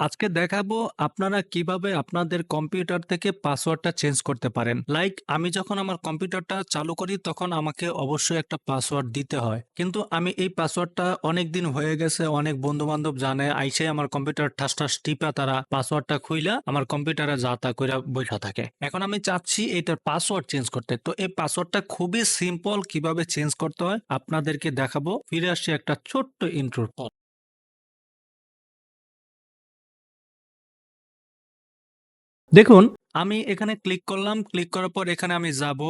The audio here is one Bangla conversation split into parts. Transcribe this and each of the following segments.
আজকে দেখাবো আপনারা কীভাবে আপনাদের কম্পিউটার থেকে পাসওয়ার্ডটা চেঞ্জ করতে পারেন। লাইক আমি যখন আমার কম্পিউটারটা চালু করি, তখন আমাকে অবশ্যই একটা পাসওয়ার্ড দিতে হয়। কিন্তু আমি এই পাসওয়ার্ডটা অনেক দিন হয়ে গেছে, অনেক বন্ধু বান্ধব জানে, আইসে আমার কম্পিউটার ঠাস ঠাস টিপা তারা পাসওয়ার্ডটা খুইলা আমার কম্পিউটারে যা তা কইরা বৈঠা থাকে। এখন আমি চাচ্ছি এটার পাসওয়ার্ড চেঞ্জ করতে। তো এই পাসওয়ার্ডটা খুবই সিম্পল কীভাবে চেঞ্জ করতে হয়, আপনাদেরকে দেখাবো। ফিরে আসছি একটা ছোট্ট ইন্ট্রোর পর। দেখুন, আমি এখানে ক্লিক করলাম ক্লিক করার পর এখানে আমি যাব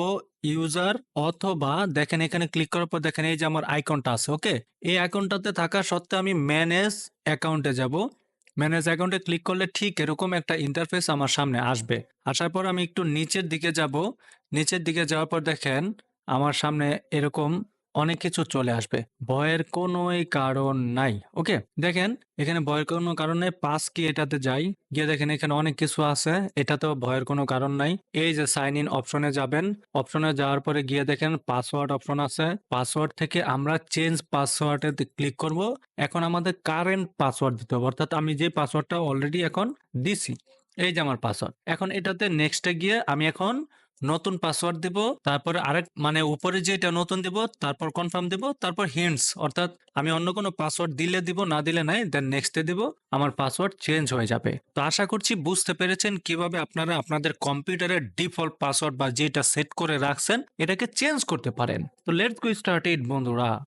ইউজার অথবা দেখেন এখানে ক্লিক করার পর দেখেন এই যে আমার আইকনটা আছে ওকে এই আইকনটাতে থাকা সত্ত্বেও আমি ম্যানেজ অ্যাকাউন্টে যাব। ম্যানেজ অ্যাকাউন্টে ক্লিক করলে ঠিক এরকম একটা ইন্টারফেস আমার সামনে আসবে। আসার পর আমি একটু নিচের দিকে যাব। নিচের দিকে যাওয়ার পর দেখেন, আমার সামনে এরকম অনেক কিছু চলে আসবে। ভয়ের কোনোই কারণ নাই, ওকে? দেখেন, এখানে ভয়ের কোনো কারণে পাস কি এটাতে যাই, গিয়ে দেখেন এখানে অনেক কিছু আছে, এটাতেও ভয়ের কোনো কারণ নাই। এই যে সাইন ইন অপশনে যাবেন, অপশনে যাওয়ার পরে গিয়ে দেখেন পাসওয়ার্ড অপশন আছে, পাসওয়ার্ড থেকে আমরা চেঞ্জ পাসওয়ার্ডে ক্লিক করব। এখন আমাদের কারেন্ট পাসওয়ার্ড দিতে হবে, অর্থাৎ আমি যে পাসওয়ার্ডটা অলরেডি এখন দিছি, এই যে আমার পাসওয়ার্ড। এখন এটাতে নেক্সটে গিয়ে আমি এখন নতুন পাসওয়ার্ড দেব, তারপর আরেক মানে উপরে যেটা নতুন দেব, তারপর কনফার্ম দেব, তারপর হিন্টস অর্থাৎ আমি অন্য কোনো পাসওয়ার্ড দিলে দিব, না দিলে নাই দেন নেক্সটে দিব, আমার পাসওয়ার্ড চেঞ্জ হয়ে যাবে। তো আশা করছি বুঝতে পেরেছেন কীভাবে আপনারা আপনাদের কম্পিউটারের ডিফল্ট পাসওয়ার্ড বা যেটা সেট করে রাখছেন, এটাকে চেঞ্জ করতে পারেন। তো লেটস গো স্টার্ট ইট বন্ধুরা।